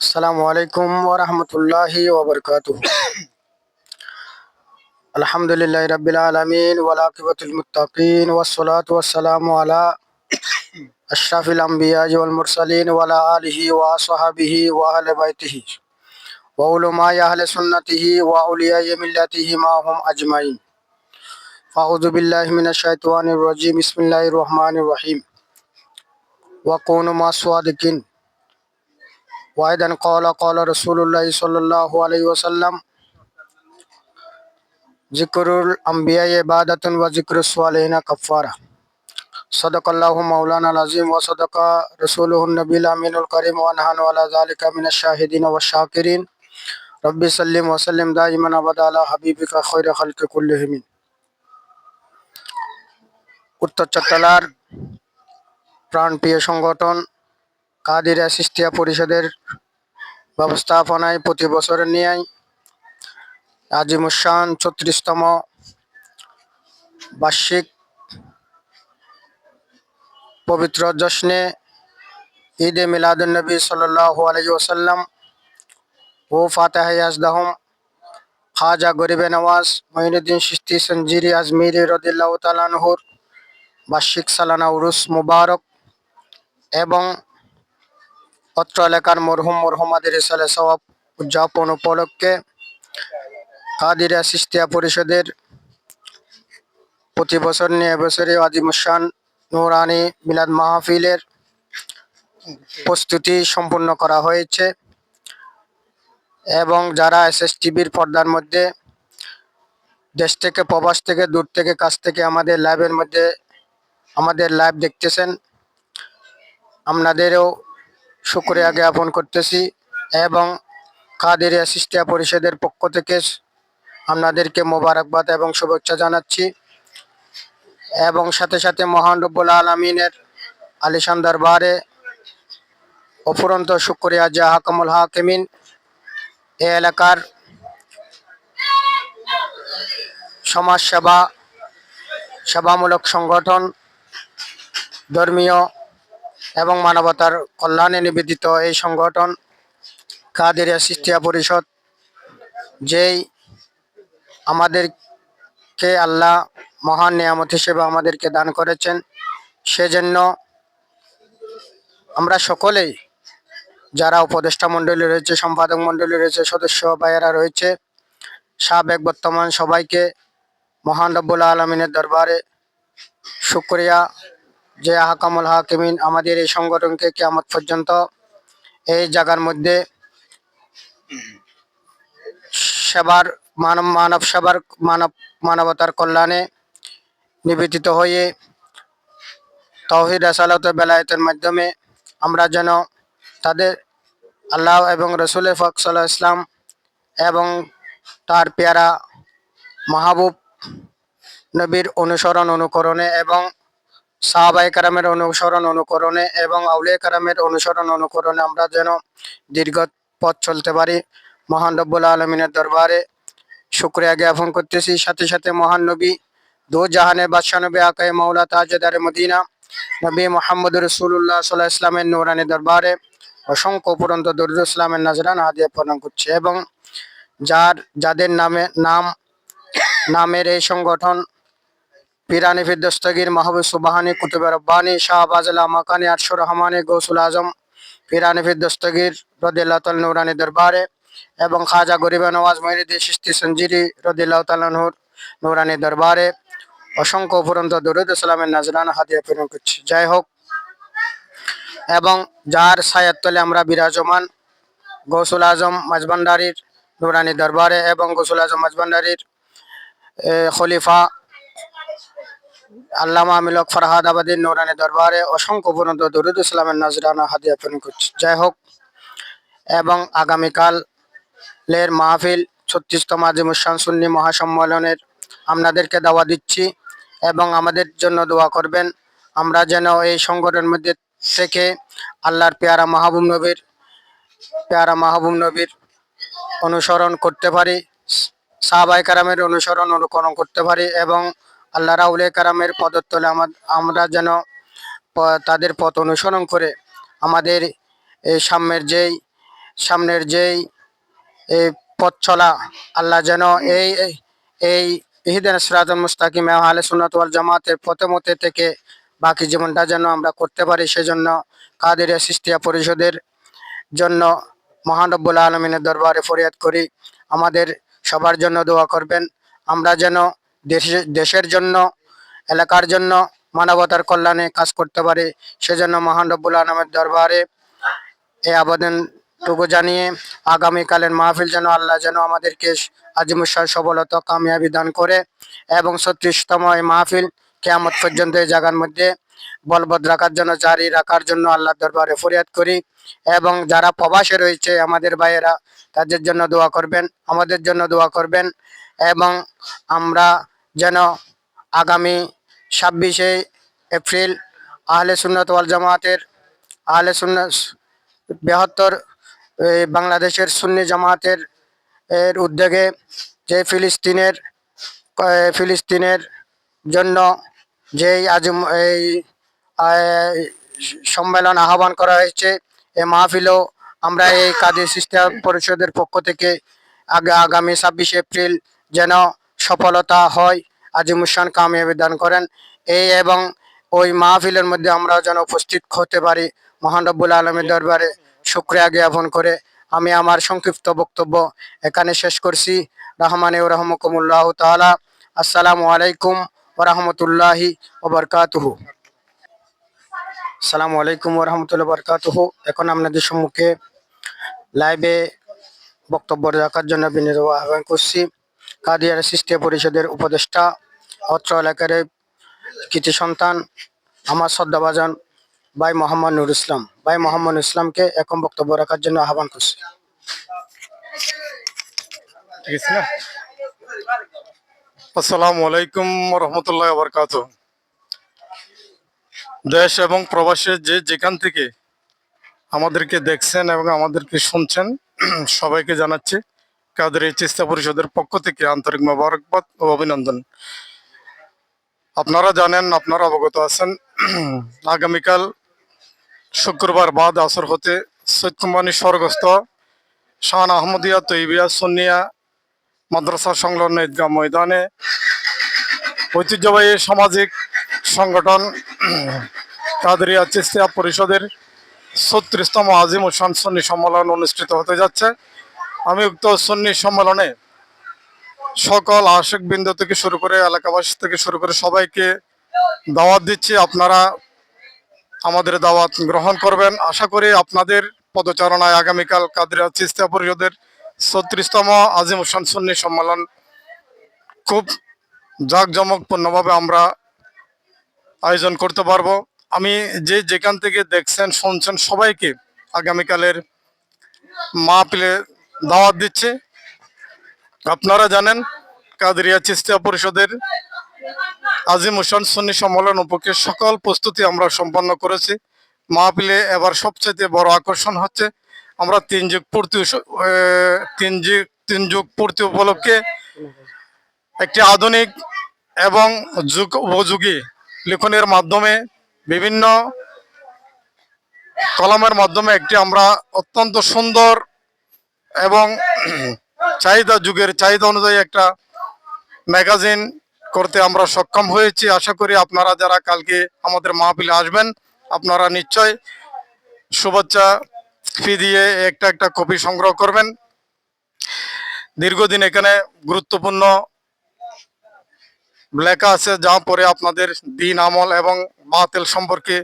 আসসালামু আলাইকুম ওরহমতুল্লাহি ওবরকাত আলহামদুলিল্লাহ রবিল আলমিন ওয়ালাকিবতুল মুতাকিন ওয়াসলাত ওয়াসালামু আলা আশরাফিল আম্বিয়াজ ওয়াল মুরসালিন ওয়ালা আলিহি ওয়া সাহাবিহি ওয়া আহলে বাইতিহি ওয়া উলামায়ে আহলে সুন্নতিহি ওয়া উলিয়ায়ে মিল্লাতিহি মা হুম আজমাইন। ফাউযু বিল্লাহি মিনাশ শাইতানির রাজিম। বিসমিল্লাহির রহমানির রহিম। ওয়া মা সাদিকিন। قال قال رسول الله صلى الله عليه وسلم ذكر الأنبياء عبادة وذكر الصالحين كفارة صدق الله مولانا العظيم وصدق رسوله النبي الأمين الكريم ونحن على ذلك من الشاهدين والشاكرين ربي سلم وسلم دائما أبدا على حبيبك خير خلق كلهم উত্তর চট্টলার প্রাণপ্রিয় সংগঠন কাদির অ্যাসিস্টিয়া পরিষদের ব্যবস্থাপনায় প্রতি বছর নিয়ে আজিমুসান ছত্রিশতম বার্ষিক পবিত্র জশ্নে ঈদে মিলাদুলনবী সাল্লাহ আলাই ওসাল্লাম ও ফাতেহ ইয়াজদাহম খাজা গরিবে নওয়াজ মঈনুদ্দিন সিস্তি সঞ্জিরি আজমিরি রদিল্লাহ তালানহুর বার্ষিক সালানা উরুস মুবারক এবং অত্র এলাকার মরহুম মরহুমাদের সালে সওয়াব উদযাপন উপলক্ষে কাদিরা সিস্তিয়া পরিষদের প্রতি বছর নিয়ে এবছরে আজিমুসান নুরানি মিলাদ মাহফিলের প্রস্তুতি সম্পূর্ণ করা হয়েছে এবং যারা এস এস টিভির পর্দার মধ্যে দেশ থেকে, প্রবাস থেকে, দূর থেকে, কাছ থেকে আমাদের লাইভের মধ্যে আমাদের লাইভ দেখতেছেন, আপনাদেরও শুক্রিয়া জ্ঞাপন করতেছি এবং কাদের অ্যাসিস্টিয়া পরিষদের পক্ষ থেকে আপনাদেরকে মোবারকবাদ এবং শুভেচ্ছা জানাচ্ছি। এবং সাথে সাথে মহান রব্বুল আলমিনের আলিশান দরবারে অফুরন্ত শুক্রিয়া জা হাকামুল হাকিমিন এ এলাকার সমাজসেবা, সেবামূলক সংগঠন, ধর্মীয় এবং মানবতার কল্যাণে নিবেদিত এই সংগঠন কাদের সিস্টিয়া পরিষদ, যেই আমাদেরকে আল্লাহ মহান নিয়ামত হিসেবে আমাদেরকে দান করেছেন, সেজন্য আমরা সকলেই যারা উপদেষ্টা মণ্ডলী রয়েছে, সম্পাদক মণ্ডলী রয়েছে, সদস্য ভাইয়েরা রয়েছে, সাবেক বর্তমান সবাইকে মহান রব্বুল আলমিনের দরবারে শুক্রিয়া। যে হাকামুল হাকিমিন আমাদের এই সংগঠনকে কেমন পর্যন্ত এই জায়গার মধ্যে সেবার মানব মানব সেবার মানব, মানবতার কল্যাণে নিবেদিত হয়ে তৌহিদ আসালত বেলায়তের মাধ্যমে আমরা যেন তাদের আল্লাহ এবং রসুল ফক সাল্লাহ ইসলাম এবং তার পেয়ারা, মাহবুব নবীর অনুসরণ, অনুকরণে এবং সাহাবাই কারামের অনুসরণ অনুকরণে এবং আউলিয়া কারামের অনুসরণ অনুকরণে আমরা যেন দীর্ঘ পথ চলতে পারি। মহান রব্বুল আলমিনের দরবারে শুক্রিয়া জ্ঞাপন করতেছি। সাথে সাথে মহান নবী দু জাহানে বাদশাহ নবী আকাই মৌলা তাজদারে মদিনা, নবী মোহাম্মদ রসুল্লাহ সাল্লাহ ইসলামের নৌরানি দরবারে অসংখ্য উপরন্ত দরুদ ইসলামের নাজরান হাদিয়া প্রদান করছে এবং যার, যাদের নামে, নাম, নামের এই সংগঠন পিরানি ফিরদস্তগীর মাহবুব সুবাহানি, কুতুবে রব্বানি শাহবাজলা মাকানি আরশুর রহমানি, গৌসুল আজম, পিরানি ফিরদস্তগীর রদিল্লাহ নুরানি দরবারে এবং খাজা গরিবা নওয়াজ মহিরুদ্দিন সিস্তি সঞ্জিরি রদিল্লাহ তালহুর নুরানি দরবারে অসংখ্য উপরন্ত দরুদ ইসলামের নাজরান হাদিয়া প্রেরণ করছি। যাই হোক, এবং যার সায়াত তলে আমরা বিরাজমান গৌসুল আজম মাঝবান্ডারির নুরানি দরবারে এবং গৌসুল আজম মাঝবান্ডারির খলিফা আল্লামা আমিলক ফরহাদ আবাদীর নুরানি দরবারে অসংখ্য পর্যন্ত দরুদ ইসলামের নাজরানা হাদিয়া প্রেরণ করছি। যাই হোক, এবং আগামীকাল লের মাহফিল ছত্রিশতম আজিমুসান সুন্নি মহাসম্মেলনের আপনাদেরকে দাওয়া দিচ্ছি এবং আমাদের জন্য দোয়া করবেন। আমরা যেন এই সংগঠনের মধ্যে থেকে আল্লাহর পেয়ারা মাহবুব নবীর পেয়ারা মাহবুব নবীর অনুসরণ করতে পারি সাহাবাই কারামের অনুসরণ অনুকরণ করতে পারি এবং আল্লাহ রাউলে কারামের পদত্তলে আমার আমরা যেন তাদের পথ অনুসরণ করে আমাদের এই সাম্যের যেই, সামনের যেই এই পথ চলা, আল্লাহ যেন এই, এই- ইহিদিন সিরাজুল মুস্তাকিম আহলে সুন্নাত ওয়াল জামাতের পথে মতে থেকে বাকি জীবনটা যেন আমরা করতে পারি, সেজন্য কাদের সৃষ্টিয়া পরিষদের জন্য মহান রব্বুল আলমিনের দরবারে ফরিয়াদ করি। আমাদের সবার জন্য দোয়া করবেন। আমরা যেন দেশে, দেশের জন্য, এলাকার জন্য মানবতার কল্যাণে কাজ করতে পারে। সেজন্য মহান রব্বুল আলমের দরবারে এই আবেদনটুকু জানিয়ে আগামীকালের মাহফিল যেন আল্লাহ যেন আমাদেরকে আজিমুসার সফলতা, কামিয়াবি দান করে এবং ছত্রিশতম এই মাহফিল কেয়ামত পর্যন্ত এই জায়গার মধ্যে বলবৎ রাখার জন্য, জারি রাখার জন্য আল্লাহ দরবারে ফরিয়াদ করি এবং যারা প্রবাসে রয়েছে, আমাদের ভাইয়েরা, তাদের জন্য দোয়া করবেন, আমাদের জন্য দোয়া করবেন এবং আমরা যেন আগামী ছাব্বিশে এপ্রিল আহলে সুন্নত ওয়াল জামাতের আহলে সুন্নত বৃহত্তর বাংলাদেশের সুন্নি জামাতের, এর উদ্যোগে যে ফিলিস্তিনের ফিলিস্তিনের জন্য যেই আজ এই সম্মেলন আহ্বান করা হয়েছে এই মাহফিলও আমরা এই কাদের সিস্টার পরিষদের পক্ষ থেকে আগে- আগামী ছাব্বিশে এপ্রিল যেন সফলতা হয়। আজিমুসান কামিয়াবি দান করেন। এই এবং ওই মাহফিলের মধ্যে আমরা যেন উপস্থিত হতে পারি মহান রব্বুল আলমের দরবারে। শুক্রিয়া জ্ঞাপন করে আমি আমার সংক্ষিপ্ত বক্তব্য এখানে শেষ করছি। রহমানে রহমকুমুল্লাহ তাআলা। আসসালামু আলাইকুম ওয়া রাহমাতুল্লাহি ওয়া বারাকাতুহু। আসসালামু আলাইকুম ওয়া রাহমাতুল্লাহি ওয়া এখন আপনাদের সম্মুখে লাইভে বক্তব্য রাখার জন্য বিনীত আহ্বান করছি। কাদিয়ার সৃষ্টি পরিষদের উপদেষ্টা, অত্র এলাকার কৃতি সন্তান, আমার শ্রদ্ধাভাজন ভাই মোহাম্মদ নুর ইসলাম। ভাই মোহাম্মদ ইসলামকে এখন বক্তব্য রাখার জন্য আহ্বান করছি। ঠিক আছে না? আসসালামু আলাইকুম রহমতুল্লাহ বরকাত দেশ এবং প্রবাসে যে যেখান থেকে আমাদেরকে দেখছেন এবং আমাদেরকে শুনছেন, সবাইকে জানাচ্ছি কাদের চেষ্টা পরিষদের পক্ষ থেকে আন্তরিক মোবারকবাদ ও অভিনন্দন। আপনারা জানেন, আপনারা অবগত আছেন, আগামীকাল শুক্রবার বাদ আসর হতে সৈত্যমানী স্বর্গস্থ শাহান আহমদিয়া তৈবিয়া সুন্নিয়া মাদ্রাসা সংলগ্ন ঈদগাহ ময়দানে ঐতিহ্যবাহী সামাজিক সংগঠন কাদরিয়া চিস্তিয়া পরিষদের ছত্রিশতম আজিম ও সন্নি সম্মেলন অনুষ্ঠিত হতে যাচ্ছে। আমি উক্ত সন্নি সম্মেলনে সকল আশিক বিন্দু থেকে শুরু করে এলাকাবাসী থেকে শুরু করে সবাইকে দাওয়াত দিচ্ছি। আপনারা আমাদের দাওয়াত গ্রহণ করবেন। আশা করি আপনাদের পদচারণায় আগামীকাল কাদরিয়া চিস্তিয়া পরিষদের ছত্রিশতম আজিম হোসেন সুন্নি সম্মেলন খুব জাঁকজমকপূর্ণভাবে আমরা আয়োজন করতে পারব। আমি যে যেখান থেকে দেখছেন, শুনছেন সবাইকে আগামীকালের মাহফিলে দাওয়াত দিচ্ছি। আপনারা জানেন কাদরিয়া চিস্তিয়া পরিষদের আজিম হোসেন সুন্নি সম্মেলন উপকে সকল প্রস্তুতি আমরা সম্পন্ন করেছি। মাহফিলে এবার সবচাইতে বড় আকর্ষণ হচ্ছে, আমরা তিন যুগ পূর্তি তিন যুগ তিন যুগ পূর্তি উপলক্ষে একটি আধুনিক এবং যুগ উপযোগী লিখনের মাধ্যমে বিভিন্ন কলমের মাধ্যমে একটি আমরা অত্যন্ত সুন্দর এবং চাহিদা যুগের চাহিদা অনুযায়ী একটা ম্যাগাজিন করতে আমরা সক্ষম হয়েছি। আশা করি আপনারা যারা কালকে আমাদের মাহফিলে আসবেন, আপনারা নিশ্চয় শুভেচ্ছা ফি দিয়ে একটা একটা কপি সংগ্রহ করবেন। দীর্ঘদিন এখানে গুরুত্বপূর্ণ লেখা আছে, যা পরে আপনাদের দিন আমল এবং বাতিল সম্পর্কে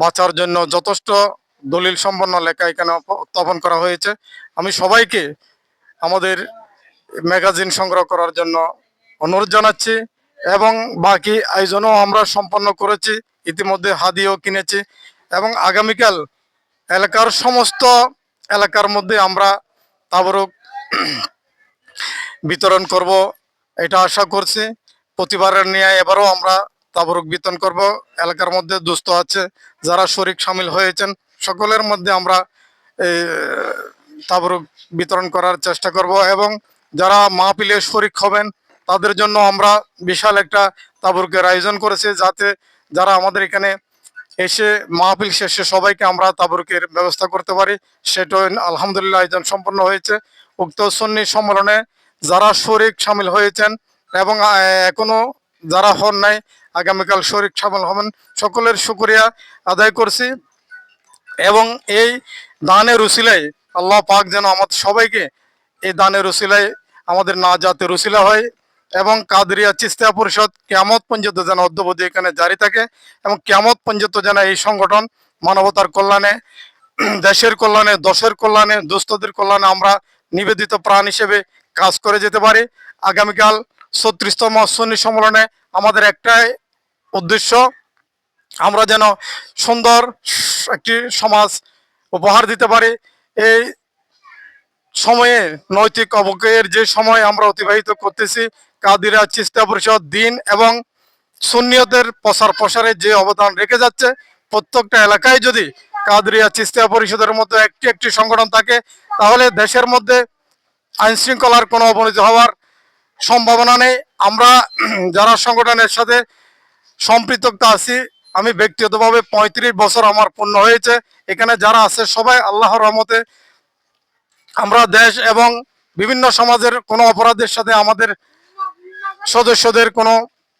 বাঁচার জন্য যথেষ্ট দলিল সম্পন্ন লেখা এখানে উত্থাপন করা হয়েছে। আমি সবাইকে আমাদের ম্যাগাজিন সংগ্রহ করার জন্য অনুরোধ জানাচ্ছি এবং বাকি আয়োজনও আমরা সম্পন্ন করেছি, ইতিমধ্যে হাদিও কিনেছি এবং আগামীকাল এলাকার সমস্ত এলাকার মধ্যে আমরা তাবরক বিতরণ করব এটা আশা করছি। প্রতিবারের নিয়ে এবারও আমরা তাবরক বিতরণ করব। এলাকার মধ্যে দুস্থ আছে, যারা শরিক সামিল হয়েছেন সকলের মধ্যে আমরা তাবরক বিতরণ করার চেষ্টা করব এবং যারা মা মাহপিলে শরিক হবেন, তাদের জন্য আমরা বিশাল একটা তাবরকের আয়োজন করেছি যাতে যারা আমাদের এখানে এসে মাহফিল শেষে সবাইকে আমরা তাবরুকের ব্যবস্থা করতে পারি সেটা আলহামদুলিল্লাহ আয়োজন সম্পন্ন হয়েছে। উক্ত সন্নি সম্মেলনে যারা শরিক সামিল হয়েছেন এবং এখনও যারা হন নাই, আগামীকাল শরিক সামিল হবেন, সকলের শুক্রিয়া আদায় করছি। এবং এই দানের উসিলায় আল্লাহ পাক যেন আমাদের সবাইকে এই দানের উসিলায় আমাদের না যাতে রুসিলা হয় এবং কাদরিয়া চিস্তিয়া পরিষদ কেমত পর্যন্ত যেন অদ্যবধি এখানে জারি থাকে এবং কেমত পর্যন্ত যেন এই সংগঠন মানবতার কল্যাণে, দেশের কল্যাণে, দশের কল্যাণে, দুস্থদের কল্যাণে আমরা নিবেদিত প্রাণ হিসেবে কাজ করে যেতে পারি। আগামীকাল ছত্রিশতম সন্নি সম্মেলনে আমাদের একটাই উদ্দেশ্য আমরা যেন সুন্দর একটি সমাজ উপহার দিতে পারি। এই সময়ে নৈতিক অবক্ষয়ের যে সময় আমরা অতিবাহিত করতেছি, কাদিরা চিস্তা পরিষদ, দিন এবং সুন্নিয়তের প্রসার প্রসারে যে অবদান রেখে যাচ্ছে, প্রত্যেকটা এলাকায় যদি কাদরিয়া চিস্তিয়া পরিষদের মতো একটি একটি সংগঠন থাকে, তাহলে দেশের মধ্যে আইন শৃঙ্খলার কোনো অবনতি হওয়ার সম্ভাবনা নেই। আমরা যারা সংগঠনের সাথে সম্পৃক্ত আছি আমি ব্যক্তিগতভাবে পঁয়ত্রিশ বছর আমার পূর্ণ হয়েছে। এখানে যারা আছে, সবাই আল্লাহর রহমতে আমরা দেশ এবং বিভিন্ন সমাজের কোনো অপরাধের সাথে আমাদের সদস্যদের কোনো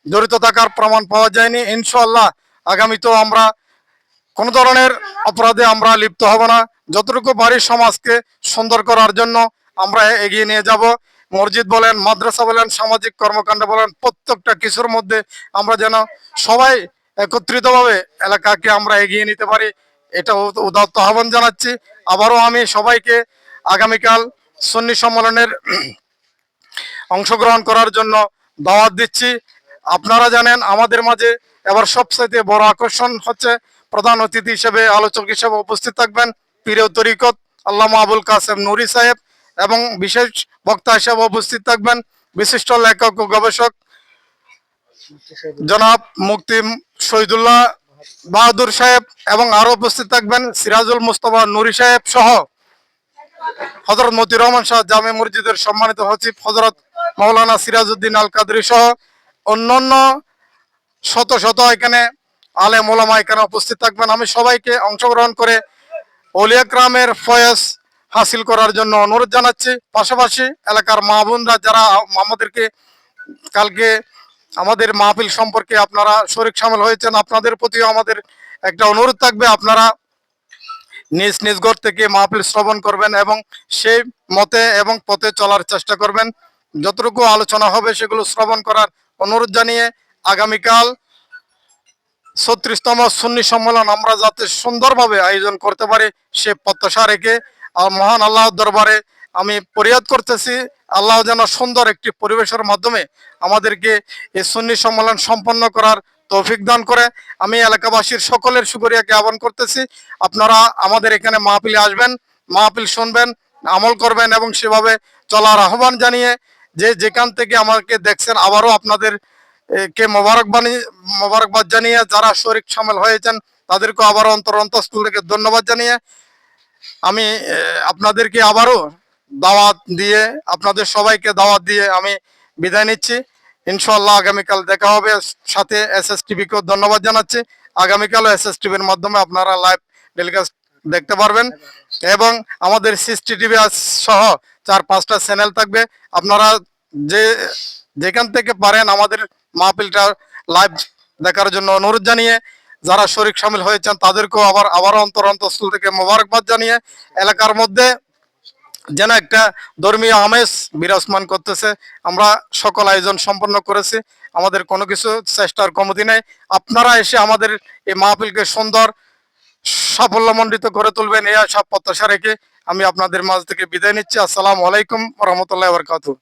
জড়িত থাকার প্রমাণ পাওয়া যায়নি। ইনশাল্লাহ আগামীতেও আমরা কোনো ধরনের অপরাধে আমরা লিপ্ত হব না। যতটুকু পারি সমাজকে সুন্দর করার জন্য আমরা এগিয়ে নিয়ে যাব। মসজিদ বলেন, মাদ্রাসা বলেন, সামাজিক কর্মকাণ্ড বলেন, প্রত্যেকটা কিছুর মধ্যে আমরা যেন সবাই একত্রিতভাবে এলাকাকে আমরা এগিয়ে নিতে পারি। এটা উদাত্ত আহ্বান জানাচ্ছি। আবারও আমি সবাইকে আগামীকাল সন্নি সম্মেলনের অংশগ্রহণ করার জন্য দাওয়াত দিচ্ছি। আপনারা জানেন, আমাদের মাঝে এবার সবচাইতে বড় আকর্ষণ হচ্ছে প্রধান অতিথি হিসেবে আলোচক হিসেবে উপস্থিত থাকবেন প্রিয় তরিকত আল্লামা আবুল কাসেম নুরি সাহেব এবং বিশেষ বক্তা হিসেবে উপস্থিত থাকবেন বিশিষ্ট লেখক ও গবেষক জনাব মুক্তি শহীদুল্লাহ বাহাদুর সাহেব এবং আরও উপস্থিত থাকবেন সিরাজুল মুস্তফা নুরি সাহেব সহ হজরত মতি রহমান শাহ জামে মসজিদের সম্মানিত সচিব হজরত মৌলানা সিরাজউদ্দিন আল কাদরি সহ অন্যান্য শত শত এখানে আলে মোলামা এখানে উপস্থিত থাকবেন। আমি সবাইকে অংশগ্রহণ করে অলিয়াক্রামের ফয়েজ হাসিল করার জন্য অনুরোধ জানাচ্ছি। পাশাপাশি এলাকার মা বোনরা যারা আমাদেরকে কালকে আমাদের মাহফিল সম্পর্কে আপনারা শরিক সামিল হয়েছেন, আপনাদের প্রতিও আমাদের একটা অনুরোধ থাকবে, আপনারা নিজ নিজ ঘর থেকে মাহফিল শ্রবণ করবেন এবং সেই মতে এবং পথে চলার চেষ্টা করবেন। যতটুকু আলোচনা হবে সেগুলো শ্রবণ করার অনুরোধ জানিয়ে আগামীকাল ছত্রিশতম সুন্নি সম্মেলন আমরা যাতে সুন্দরভাবে আয়োজন করতে পারি সে প্রত্যাশা রেখে আর মহান আল্লাহর দরবারে আমি পরিয়াদ করতেছি, আল্লাহ যেন সুন্দর একটি পরিবেশের মাধ্যমে আমাদেরকে এই সুন্নি সম্মেলন সম্পন্ন করার তৌফিক দান করে। আমি এলাকাবাসীর সকলের সুগরিয়াকে আহ্বান করতেছি। আপনারা আমাদের এখানে মাহফিলে আসবেন, মাহফিল শুনবেন, আমল করবেন এবং সেভাবে চলার আহ্বান জানিয়ে যে যেখান থেকে আমাকে দেখছেন, আবারও আপনাদের কে মোবারকবানি মোবারকবাদ জানিয়ে যারা শরিক সামিল হয়েছেন তাদেরকে আবারও অন্তর অন্তঃস্থল থেকে ধন্যবাদ জানিয়ে আমি আপনাদেরকে আবারও দাওয়াত দিয়ে, আপনাদের সবাইকে দাওয়াত দিয়ে আমি বিদায় নিচ্ছি। ইনশাল্লাহ আগামীকাল দেখা হবে। সাথে এস এস টিভিকেও ধন্যবাদ জানাচ্ছি। আগামীকালও এস এস টিভির মাধ্যমে আপনারা লাইভ টেলিকাস্ট দেখতে পারবেন। এবং আমাদের সিসটি টিভি সহ চার, পাঁচটা চ্যানেল থাকবে। আপনারা যে, যেখান থেকে পারেন আমাদের মাহফিলটা লাইভ দেখার জন্য অনুরোধ জানিয়ে, যারা শরিক সামিল হয়েছেন তাদেরকেও আবার আবার অন্তর অন্তঃস্থল থেকে মোবারকবাদ জানিয়ে, এলাকার মধ্যে যেন একটা ধর্মীয় আমেজ বিরাজমান করতেছে। আমরা সকল আয়োজন সম্পন্ন করেছি। আমাদের কোনো কিছু চেষ্টার কমতি নেই। আপনারা এসে আমাদের এই মাহফিলকে সুন্দর সাফল্যমণ্ডিত করে তুলবেন। এই আশা প্রত্যাশা রেখে আমি আপনাদের মাঝ থেকে বিদায় নিচ্ছি। আসসালামু আলাইকুম রহমতুল্লাহ বরকাতু